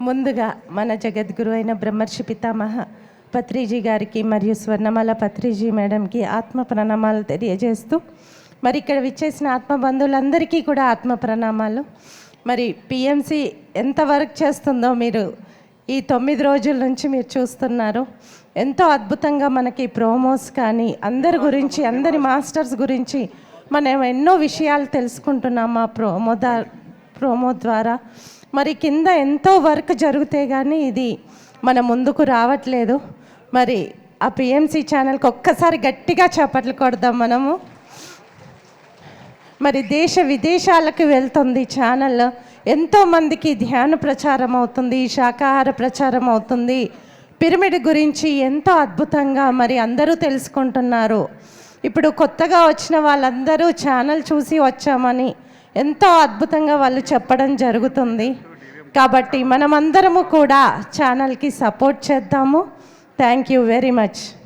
ముందుగా మన జగద్గురు అయిన బ్రహ్మర్షి పితామహ పత్రిజీ గారికి మరియు స్వర్ణమాల పత్రిజీ మేడంకి ఆత్మ ప్రణామాలు తెలియజేస్తూ మరి ఇక్కడ విచ్చేసిన ఆత్మ బంధువులందరికీ కూడా ఆత్మ ప్రణామాలు. మరి పిఎంసి ఎంత వర్క్ చేస్తుందో మీరు ఈ తొమ్మిది రోజుల నుంచి మీరు చూస్తున్నారు. ఎంతో అద్భుతంగా మనకి ప్రోమోస్ కానీ అందరి గురించి అందరి మాస్టర్స్ గురించి మనం ఎన్నో విషయాలు తెలుసుకుంటున్నాం ఆ ప్రోమో ప్రోమో ద్వారా. మరి కింద ఎంతో వర్క్ జరిగితే కానీ ఇది మన ముందుకు రావట్లేదు. మరి ఆ పిఎంసి ఛానల్కి ఒక్కసారి గట్టిగా చేపట్లు కొడదాం మనము. మరి దేశ విదేశాలకు వెళ్తుంది ఛానల్. ఎంతో మందికి ధ్యాన ప్రచారం అవుతుంది శాకాహార ప్రచారం అవుతుంది. పిరమిడ్ గురించి ఎంతో అద్భుతంగా మరి అందరూ తెలుసుకుంటున్నారు. ఇప్పుడు కొత్తగా వచ్చిన వాళ్ళందరూ ఛానల్ చూసి వచ్చామని ఎంతో అద్భుతంగా వాళ్ళు చెప్పడం జరుగుతుంది. కాబట్టి మనమందరము కూడా ఛానల్కి సపోర్ట్ చేద్దాము. Thank you very much